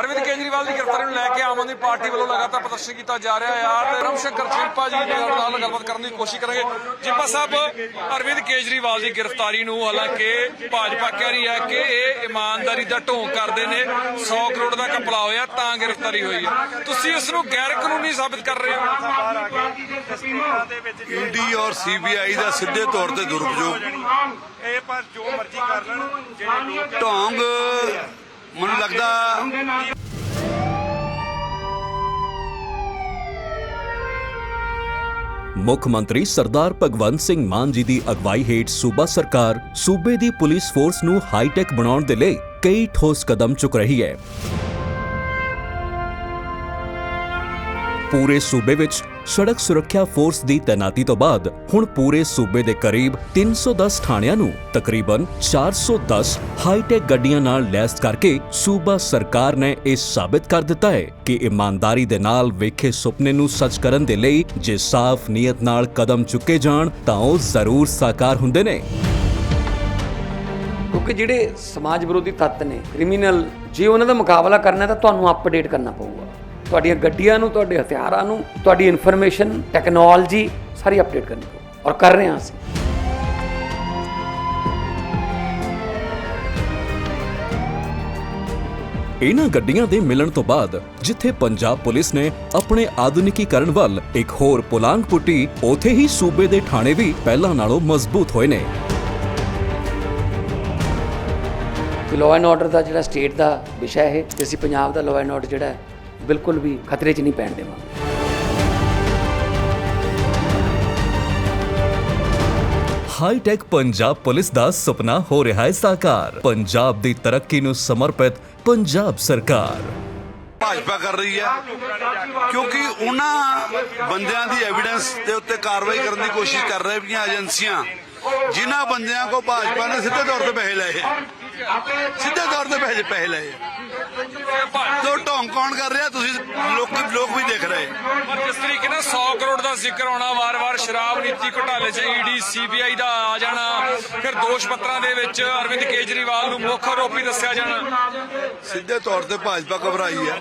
ਅਰਵਿੰਦ ਕੇਜਰੀਵਾਲ ਦੀ ਗ੍ਰਿਫਤਾਰੀ ਨੂੰ ਲੈ ਕੇ ਆਮ ਆਦਮੀ ਪਾਰਟੀ ਵੱਲੋਂ ਲਗਾਤਾਰ ਪ੍ਰਦਰਸ਼ਨ ਕੀਤਾ ਜਾ ਰਿਹਾ ਹੈ। ਤੇ ਰਮਸ਼ੰਕਰ ਚਿੰਪਾ ਜੀ ਦੇ ਨਾਲ ਗੱਲਬਾਤ ਕਰਨ ਦੀ ਕੋਸ਼ਿਸ਼ ਕਰਾਂਗੇ। ਚਿੰਪਾ ਸਾਹਿਬ ਅਰਵਿੰਦ ਕੇਜਰੀਵਾਲ ਦੀ ਗ੍ਰਿਫਤਾਰੀ ਨੂੰ ਹਾਲਾਂਕਿ ਭਾਜਪਾ ਕਹਿ ਰਹੀ ਹੈ ਕਿ ਇਹ ਇਮਾਨਦਾਰੀ ਦਾ ਢੋਂਗ ਕਰਦੇ ਨੇ। 100 ਕਰੋੜ ਦਾ ਘਪਲਾ ਹੋਇਆ ਤਾਂ ਗ੍ਰਿਫਤਾਰੀ ਹੋਈ ਹੈ। ਤੁਸੀਂ ਇਸ ਨੂੰ ਗੈਰ ਕਾਨੂੰਨੀ ਸਾਬਿਤ ਕਰ ਰਹੇ ਹੋ। ਈਡੀ ਔਰ ਸੀਬੀਆਈ ਦਾ ਸਿੱਧੇ ਤੌਰ ਤੇ ਦੁਰਉਪਯੋਗ। ਇਹ ਪਰ ਜੋ ਮਰਜ਼ੀ ਕਰ ਲੈਣ ਜਿਹੜੇ ਢੋਂਗ ਮੈਨੂੰ ਲੱਗਦਾ ਮੁੱਖ ਮੰਤਰੀ ਸਰਦਾਰ ਭਗਵੰਤ ਸਿੰਘ ਮਾਨ ਜੀ ਦੀ ਅਗਵਾਈ ਹੇਠ ਸੂਬਾ ਸਰਕਾਰ ਸੂਬੇ ਦੀ ਪੁਲਿਸ ਫੋਰਸ ਨੂੰ ਹਾਈਟੈਕ ਬਣਾਉਣ ਦੇ ਲਈ ਕਈ ਠੋਸ ਕਦਮ ਚੁੱਕ ਰਹੀ ਹੈ। ਪੂਰੇ ਸੂਬੇ ਵਿੱਚ ਸੜਕ ਸੁਰੱਖਿਆ ਫੋਰਸ ਦੀ ਤੈਨਾਤੀ ਤੋਂ ਬਾਅਦ ਹੁਣ ਪੂਰੇ ਸੂਬੇ ਦੇ ਕਰੀਬ 310 ਥਾਣਿਆਂ ਨੂੰ ਤਕਰੀਬਨ 410 ਹਾਈਟੈਕ ਗੱਡੀਆਂ ਨਾਲ ਲੈਸ ਕਰਕੇ ਸੂਬਾ ਸਰਕਾਰ ਨੇ ਇਹ ਸਾਬਤ ਕਰ ਦਿੱਤਾ ਹੈ ਕਿ ਇਮਾਨਦਾਰੀ ਦੇ ਨਾਲ ਵੇਖੇ ਸੁਪਨੇ ਨੂੰ ਸੱਚ ਕਰਨ ਦੇ ਲਈ ਜੇ ਸਾਫ਼ ਨੀਅਤ ਨਾਲ ਕਦਮ ਚੁੱਕੇ ਜਾਣ ਤਾਂ ਉਹ ਜ਼ਰੂਰ ਸਾਕਾਰ ਹੁੰਦੇ ਨੇ। ਕਿਉਂਕਿ ਜਿਹੜੇ ਸਮਾਜ ਵਿਰੋਧੀ ਤੱਤ ਨੇ ਕ੍ਰਿਮੀਨਲ ਜੇ ਉਹਨਾਂ ਦਾ ਮੁਕਾਬਲਾ ਕਰਨਾ ਤਾਂ ਤੁਹਾਨੂੰ ਅਪਡੇਟ ਕਰਨਾ ਪਊਗਾ। ਤੁਹਾਡੀਆਂ ਗੱਡੀਆਂ ਨੂੰ ਤੁਹਾਡੇ ਹਥਿਆਰਾਂ ਨੂੰ ਤੁਹਾਡੀ ਇਨਫੋਰਮੇਸ਼ਨ ਟੈਕਨੋਲੋਜੀ ਸਾਰੀ ਅਪਡੇਟ ਕਰਨੀ ਪਊ। ਔਰ ਕਰ ਰਹੇ ਹਾਂ ਅਸੀਂ। ਇਹਨਾਂ ਗੱਡੀਆਂ ਦੇ ਮਿਲਣ ਤੋਂ ਬਾਅਦ ਜਿੱਥੇ ਪੰਜਾਬ ਪੁਲਿਸ ਨੇ ਆਪਣੇ ਆਧੁਨਿਕੀਕਰਨ ਵੱਲ ਇੱਕ ਹੋਰ ਪੁਲਾਂਗ ਪੁੱਟੀ ਉਥੇ ਹੀ ਸੂਬੇ ਦੇ ਥਾਣੇ ਵੀ ਪਹਿਲਾਂ ਨਾਲੋਂ ਮਜ਼ਬੂਤ ਹੋਏ ਨੇ। ਲਾਅ ਐਂਡ ਆਰਡਰ ਦਾ ਜਿਹੜਾ ਸਟੇਟ ਦਾ ਵਿਸ਼ਾ ਹੈ ਤੇ ਅਸੀਂ ਪੰਜਾਬ ਦਾ ਲਾਅ ਐਂਡ ਆਰਡਰ ਜਿਹੜਾ ਹੈ ਬਿਲਕੁਲ ਵੀ ਖਤਰੇ 'ਚ ਨਹੀਂ ਪੈਣ ਦੇਵਾਂਗੇ ਹਾਈਟੈਕ ਪੰਜਾਬ ਪੁਲਿਸ ਦਾ ਸੁਪਨਾ ਹੋ ਰਿਹਾ ਹੈ ਸਾਕਾਰ ਪੰਜਾਬ ਦੀ ਤਰੱਕੀ ਨੂੰ ਸਮਰਪਿਤ ਪੰਜਾਬ ਸਰਕਾਰ ਭਾਜਪਾ ਕਰ ਰਹੀ ਹੈ ਕਿਉਂਕਿ ਉਹਨਾਂ ਬੰਦਿਆਂ ਦੀ ਐਵੀਡੈਂਸ ਦੇ ਉੱਤੇ ਕਾਰਵਾਈ ਕਰਨ ਦੀ ਕੋਸ਼ਿਸ਼ ਕਰ ਰਹੀਆਂ ਏਜੰਸੀਆਂ ਜਿਨ੍ਹਾਂ ਬੰਦਿਆਂ ਕੋ ਭਾਜਪਾ ਨੇ ਸਿੱਧੇ ਤੌਰ ਤੇ ਪੈਸੇ ਲਏ। ਸਿੱਧੇ ਤੌਰ ਤੇ ਪੈਸੇ ਲਏ। ਤੋ ਢੋਂਗ ਕੌਣ ਕਰ ਰਿਹਾ? ਤੁਸੀਂ ਲੋਕ ਲੋਕ ਵੀ ਦੇਖ ਰਹੇ। ਪਰ ਜਿਸ ਤਰੀਕੇ ਨਾਲ 100 ਕਰੋੜ ਦਾ ਜ਼ਿਕਰ ਆਉਣਾ ਵਾਰ-ਵਾਰ ਸ਼ਰਾਬ ਨੀਤੀ ਘੁਟਾਲੇ 'ਚ ਈਡੀ ਸੀਬੀਆਈ ਦਾ ਆ ਜਾਣਾ ਫਿਰ ਦੋਸ਼ ਪੱਤਰਾਂ ਦੇ ਵਿੱਚ ਅਰਵਿੰਦ ਕੇਜਰੀਵਾਲ ਨੂੰ ਮੁੱਖ ਆਰੋਪੀ ਦੱਸਿਆ ਜਾਣਾ। ਸਿੱਧੇ ਤੌਰ ਤੇ ਭਾਜਪਾ ਘਬਰਾਈ ਹੈ।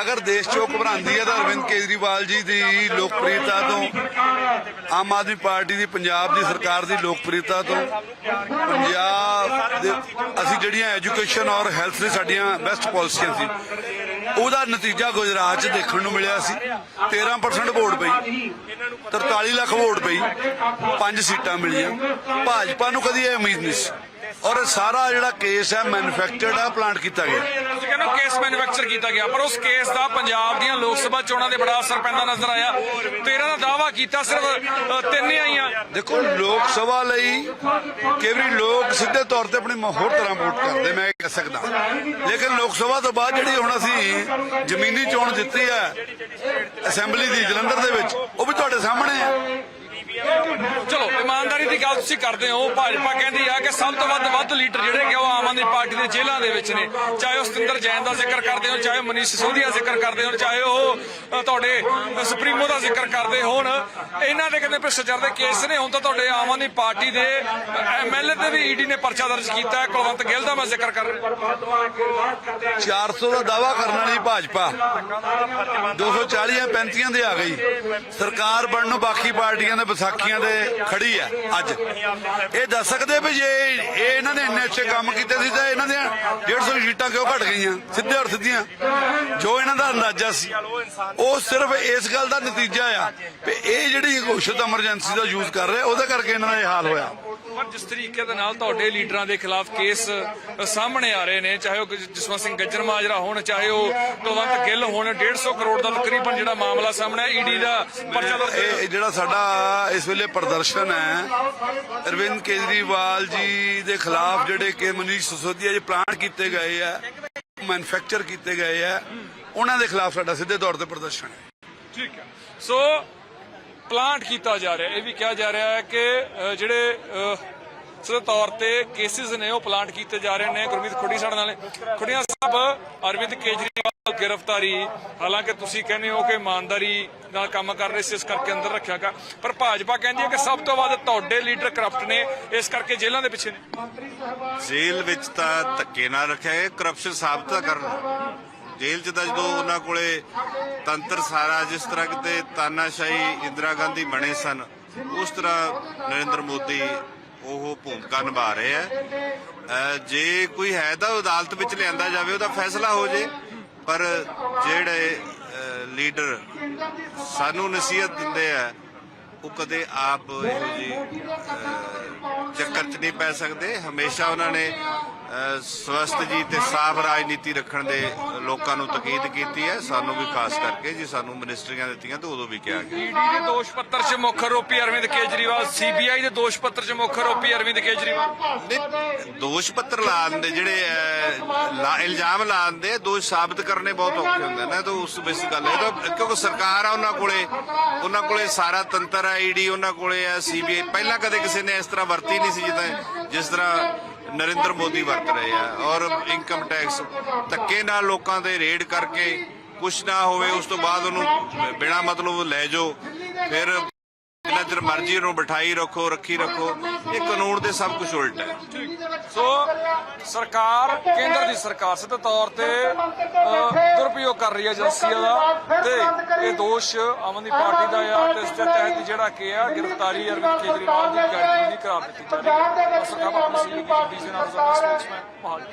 ਅਗਰ ਦੇਸ਼ ਚੋਂ ਘਬਰਾਉਂਦੀ ਹੈ ਤਾਂ ਅਰਵਿੰਦ ਕੇਜਰੀਵਾਲ ਜੀ ਦੀ ਲੋਕਪ੍ਰਿਯਤਾ ਤੋਂ ਆਮ ਆਦਮੀ ਪਾਰਟੀ ਦੀ ਪੰਜਾਬ ਦੀ ਸਰਕਾਰ ਦੀ ਲੋਕਪ੍ਰਿਯਤਾ ਤੋਂ ਪੰਜਾਬ ਅਸੀਂ ਜਿਹੜੀਆਂ ਐਜੂਕੇਸ਼ਨ ਔਰ ਹੈਲਥ ਦੇ ਸਾਡੀਆਂ ਬੈਸਟ ਪਾਲਿਸੀਆਂ ਸੀ। ਉਹਦਾ ਨਤੀਜਾ ਗੁਜਰਾਤ 'ਚ ਦੇਖਣ ਨੂੰ ਮਿਲਿਆ ਸੀ। 13% ਵੋਟ ਪਈ। 43 ਲੱਖ ਵੋਟ ਪਈ। ਪੰਜ ਸੀਟਾਂ ਮਿਲੀਆਂ। ਭਾਜਪਾ ਨੂੰ ਕਦੀ ਇਹ ਉਮੀਦ ਨਹੀਂ ਸੀ। ਔਰ ਸਾਰਾ ਜਿਹੜਾ ਕੇਸ ਹੈ ਮੈਨੂਫੈਕਚਰਡ ਆ ਪਲਾਂਟ ਕੀਤਾ ਗਿਆ। ਕੇਸ ਮੈਨੂਫੈਕਚਰ ਕੀਤਾ ਗਿਆ, ਪਰ ਉਸ ਕੇਸ ਦਾ ਪੰਜਾਬ ਦੀਆਂ ਲੋਕ ਸਭਾ ਚੋਣਾਂ ਦੇ ਬੜਾ ਅਸਰ ਪੈਂਦਾ ਨਜ਼ਰ ਆਇਆ 13 ਦਾ ਦਾਵਾ ਕੀਤਾ ਸਿਰਫ ਤਿੰਨ ਹੀ ਆਈਆਂ। ਦੇਖੋ, ਲੋਕ ਸਭਾ ਲਈ ਕਈ ਵਾਰੀ ਲੋਕ ਸਿੱਧੇ ਤੌਰ ਤੇ ਆਪਣੀ ਹੋਰ ਤਰ੍ਹਾਂ ਵੋਟ ਕਰਦੇ, ਮੈਂ ਇਹ ਕਹਿ ਸਕਦਾ। ਲੇਕਿਨ ਲੋਕ ਸਭਾ ਤੋਂ ਬਾਅਦ ਜਿਹੜੀ ਹੁਣ ਅਸੀਂ ਜ਼ਮੀਨੀ ਚੋਣ ਜਿੱਤੀ ਹੈ, ਅਸੈਂਬਲੀ ਦੀ ਜਲੰਧਰ ਦੇ ਵਿੱਚ, ਉਹ ਵੀ ਤੁਹਾਡੇ ਸਾਹਮਣੇ ਹੈ। ਚਲੋ, ਇਮਾਨਦਾਰੀ ਦੀ ਗੱਲ ਤੁਸੀਂ ਕਰਦੇ ਹੋ। ਭਾਜਪਾ ਕਹਿੰਦੀ ਆ ਕਿ ਸਭ ਤੋਂ ਵੱਧ ਵੱਧ ਲੀਡਰ ਜਿਹੜੇ ਕਿ ਉਹ ਆਮ ਆਦਮੀ ਪਾਰਟੀ ਦੇ ਜੇਲ੍ਹਾਂ ਦੇ ਵਿੱਚ ਨੇ। ਚਾਹੇ ਉਹ ਸਤਿੰਦਰ ਜੈਨ ਦਾ ਜ਼ਿਕਰ ਕਰਦੇ ਹੋ, ਚਾਹੇ ਉਹ ਮਨੀਸ਼ ਸਿਸੋਦੀਆ ਜ਼ਿਕਰ ਕਰਦੇ ਹੋ, ਚਾਹੇ ਉਹ ਤੁਹਾਡੇ ਸੁਪਰੀਮੋ ਦਾ ਜ਼ਿਕਰ ਕਰਦੇ ਹੋਣ। ਇਹਨਾਂ ਦੇ ਕਹਿੰਦੇ ਭ੍ਰਿਸ਼ਟਾਚਾਰ ਦੇ ਕੇਸ ਨੇ। ਹੁਣ ਤਾਂ ਤੁਹਾਡੇ ਆਮ ਆਦਮੀ ਪਾਰਟੀ ਦੇ ਐਮਐਲਏ ਤੇ ਵੀ ਈਡੀ ਨੇ ਪਰਚਾ ਦਰਜ ਕੀਤਾ ਹੈ। ਕੁਲਵੰਤ ਗਿੱਲ ਦਾ ਮੈਂ ਜ਼ਿਕਰ ਕਰ ਰਿਹਾ। 400 ਦਾ ਦਾਵਾ ਕਰਨ ਵਾਲੀ ਭਾਜਪਾ। 240 ਜਾਂ 35 ਦੇ ਆ ਗਈ। ਸਰਕਾਰ ਬਣਨ ਨੂੰ ਬਾਕੀ ਪਾਰਟੀਆਂ ਦੇ ਵਿਸਾਖੀਆਂ ਦੇ ਖੜੀ ਹੈ ਅੱਜ। ਇਹ ਦੱਸ ਸਕਦੇ ਵੀ ਜੇ ਇਹ ਇਹਨਾਂ ਨੇ ਇੰਨੇ ਅੱਛੇ ਕੰਮ ਕੀਤੇ ਸੀ ਤਾਂ ਇਹਨਾਂ ਦੀਆਂ 150 ਸੀਟਾਂ ਕਿਉਂ ਘਟ ਗਈਆਂ? ਸਿੱਧੇ ਔਰ ਸਿੱਧੀਆਂ ਜੋ ਇਹਨਾਂ ਦਾ ਅੰਦਾਜ਼ਾ ਸੀ ਉਹ ਸਿਰਫ ਇਸ ਗੱਲ ਦਾ ਨਤੀਜਾ ਆ ਵੀ ਇਹ ਜਿਹੜੀ ਘੋਸ਼ਿਤ ਐਮਰਜੈਂਸੀ ਦਾ ਯੂਜ਼ ਕਰ ਰਹੇ ਉਹਦੇ ਕਰਕੇ ਇਹਨਾਂ ਦਾ ਇਹ ਹਾਲ ਹੋਇਆ। ਪਰ ਜਿਸ ਤਰੀਕੇ ਦੇ ਨਾਲ ਤੁਹਾਡੇ ਲੀਡਰਾਂ ਦੇ ਖਿਲਾਫ ਕੇਸ ਸਾਹਮਣੇ ਆ ਰਹੇ ਨੇ ਚਾਹੇ ਉਹ ਜਸਵੰਤ ਸਿੰਘ ਗੱਜਰ ਮਾਜਰਾ ਹੋਣ ਚਾਹੇ ਉਹ ਕੁਲਵੰਤ ਗਿੱਲ ਹੋਣ 150 ਕਰੋੜ ਦਾ ਤਕਰੀਬਨ ਜਿਹੜਾ ਮਾਮਲਾ ਸਾਹਮਣੇ ਈਡੀ ਦਾ ਪਰਚਾ ਜਿਹੜਾ ਸਾਡਾ ਇਸ ਵੇਲੇ ਪ੍ਰਦਰਸ਼ਨ ਹੈ। ਅਰਵਿੰਦ ਕੇਜਰੀਵਾਲ ਜੀ ਦੇ ਖਿਲਾਫ ਜਿਹੜੇ ਕਿ ਮਨੀਸ਼ ਸਿਸੋਦੀਆ ਜੀ ਪਲਾਂਟ ਕੀਤੇ ਗਏ ਆ ਮੈਨੂਫੈਕਚਰ ਕੀਤੇ ਗਏ ਆ, ਉਹਨਾਂ ਦੇ ਖਿਲਾਫ ਸਾਡਾ ਸਿੱਧੇ ਤੌਰ ਤੇ ਪ੍ਰਦਰਸ਼ਨ ਹੈ। ਠੀਕ ਹੈ। ਸੋ ਪਲਾਂਟ ਕੀਤਾ ਜਾ ਰਿਹਾ, ਇਹ ਵੀ ਕਿਹਾ ਜਾ ਰਿਹਾ ਹੈ ਕਿ ਜਿਹੜੇ ਸਿੱਧੇ ਤੌਰ ਤੇ ਕੇਸਿਸ ਨੇ ਉਹ ਪਲਾਂਟ ਕੀਤੇ ਜਾ ਰਹੇ ਨੇ। ਗੁਰਮੀਤ ਖੁੱਡੀ ਸਾਡੇ ਨਾਲ ਖੁੱਡੀਆਂ ਸਾਹਿਬ, ਅਰਵਿੰਦ ਕੇਜਰੀਵਾਲ ਗ੍ਰਿਫਤਾਰੀ, ਹਾਲਾਂਕਿ ਤੁਸੀਂ ਕਹਿੰਦੇ ਹੋ ਕਿ ਇਮਾਨਦਾਰੀ ਨਾਲ ਕੰਮ ਕਰ ਰਹੇ ਸੀ, ਇਸ ਕਰਕੇ ਅੰਦਰ ਰੱਖਿਆਗਾ ਪਰ ਭਾਜਪਾ ਕਹਿੰਦੀ ਹੈ ਕਿ ਸਭ ਤੋਂ ਵੱਧ ਤੁਹਾਡੇ ਲੀਡਰ ਕਰਪਟ ਨੇ, ਇਸ ਕਰਕੇ ਜੇਲ੍ਹਾਂ ਦੇ ਪਿੱਛੇ ਨੇ। ਜੇਲ੍ਹ ਵਿੱਚ ਤਾਂ ਧੱਕੇ ਨਾਲ ਰੱਖਿਆ ਹੈ ਕਰਪਸ਼ਨ ਸਾਬਤ ਕਰਨ। ਜੇਲ੍ਹ 'ਚ ਤਾਂ ਜਦੋਂ ਉਹਨਾਂ ਕੋਲੇ ਤੰਤਰ ਸਾਰਾ, ਜਿਸ ਤਰ੍ਹਾਂ ਕਿਤੇ ਤਾਨਾਸ਼ਾਹੀ ਇੰਦਰਾ ਗਾਂਧੀ ਬਣੇ ਸਨ, ਉਸ ਤਰ੍ਹਾਂ ਨਰਿੰਦਰ ਮੋਦੀ ਉਹ ਭੂਮਿਕਾ ਨਿਭਾ ਰਹੇ ਆ। ਜੇ ਕੋਈ ਹੈ ਤਾਂ ਉਹ ਅਦਾਲਤ ਵਿੱਚ ਲਿਆਂਦਾ ਜਾਵੇ, ਉਹਦਾ ਫੈਸਲਾ ਹੋ ਜੇ। ਪਰ ਜਿਹੜੇ ਲੀਡਰ ਸਾਨੂੰ ਨਸੀਹਤ ਦਿੰਦੇ ਆ, ਉਹ ਕਦੇ ਆਪ ਇਹੋ ਜੀ ਚੱਕਰ 'ਚ ਨਹੀਂ ਪੈ ਸਕਦੇ। ਹਮੇਸ਼ਾ ਉਹਨਾਂ ਨੇ ਸਵਸਥ ਜੀ ਤੇ ਸਾਫ਼ ਰਾਜਨੀਤੀ ਰੱਖਣ ਦੇ ਲੋਕਾਂ ਨੂੰ ਤਾਕੀਦ ਕੀਤੀ ਹੈ। ਸਾਨੂੰ ਵੀ ਖਾਸ ਕਰਕੇ ਜੀ ਸਾਨੂੰ ਮਿਨਿਸਟਰੀਆਂ ਦਿੱਤੀਆਂ ਤਾਂ ਉਦੋਂ ਵੀ ਕਿਹਾ ਗਿਆ। ਈਡੀ ਦੇ ਦੋਸ਼ ਪੱਤਰ 'ਚ ਮੁੱਖ ਆਰੋਪੀ ਅਰਵਿੰਦ ਕੇਜਰੀਵਾਲ ਸੀਬੀਆਈ ਦੇ ਦੋਸ਼ ਪੱਤਰ 'ਚ ਮੁੱਖ ਆਰੋਪੀ ਅਰਵਿੰਦ ਕੇਜਰੀਵਾਲ। ਦੋਸ਼ ਪੱਤਰ ਲਾਉਣ ਦੇ ਜਿਹੜੇ ਇਲਜ਼ਾਮ ਲਾਉਣ ਦੇ ਦੋਸ਼ ਸਾਬਤ ਕਰਨੇ ਬਹੁਤ ਔਖੇ ਹੁੰਦੇ ਨੇ। ਤਾਂ ਉਸ ਬੇਸ ਗੱਲ ਹੈ ਤਾਂ ਕਿਉਂਕਿ ਸਰਕਾਰ ਆ ਉਹਨਾਂ ਕੋਲੇ ਉਹਨਾਂ ਕੋਲੇ ਸਾਰਾ ਤੰਤਰ ਹੈ ਈਡੀ ਉਹਨਾਂ ਕੋਲੇ ਹੈ ਸੀਬੀਆਈ। ਪਹਿਲਾਂ ਕਦੇ ਕਿਸੇ ਨੇ ਇਸ ਤਰ੍ਹਾਂ ਵਰਤੀ ਨਹੀਂ ਸੀ ਜਿੱਦਾਂ ਜਿਸ ਤਰ੍ਹਾਂ ਨਰਿੰਦਰ ਮੋਦੀ ਵਰਤ ਰਹੇ ਆ ਔਰ ਇਨਕਮ ਟੈਕਸ ਧੱਕੇ ਨਾਲ ਲੋਕਾਂ ਦੇ ਰੇਡ ਕਰਕੇ ਕੁਛ ਨਾ ਹੋਵੇ, ਉਸ ਤੋਂ ਬਾਅਦ ਉਹਨੂੰ ਬਿਨਾ ਮਤਲਬ ਲੈ ਜਾਓ, ਫਿਰ ਜਿੰਨਾ ਚਿਰ ਮਰਜ਼ੀ ਉਹਨੂੰ ਬਿਠਾਈ ਰੱਖੋ ਰੱਖੀ ਰੱਖੋ ਇਹ ਕਾਨੂੰਨ ਦੇ ਸਭ ਕੁਝ ਉਲਟ ਹੈ। ਸੋ ਸਰਕਾਰ ਕੇਂਦਰ ਦੀ ਸਰਕਾਰ ਸਿੱਧੇ ਤੌਰ ਤੇ ਅਹ, ਦੁਰਉਪਯੋਗ ਕਰ ਰਹੀ ਹੈ ਏਜੰਸੀਆਂ ਦਾ ਤੇ ਇਹ ਦੋਸ਼ ਆਮ ਆਦਮੀ ਪਾਰਟੀ ਦਾ ਆ ਤੇ ਇਸ ਦੇ ਤਹਿਤ ਜਿਹੜਾ ਕਿ ਆ ਗ੍ਰਿਫਤਾਰੀ ਅਰਵਿੰਦ ਕੇਜਰੀਵਾਲ ਦੀ ਗੈਰ ਕਾਨੂੰਨੀ ਕਰਾਰ ਦਿੱਤੀ ਜਾ ਰਹੀ ਹੈ। ਸਰਕਾਰ ਆਪਣੀ ਸੀ ਡੀ ਸੀ ਨਾਲ ਸਪੋਕਸਮੈਨ ਮਹਾਲੀ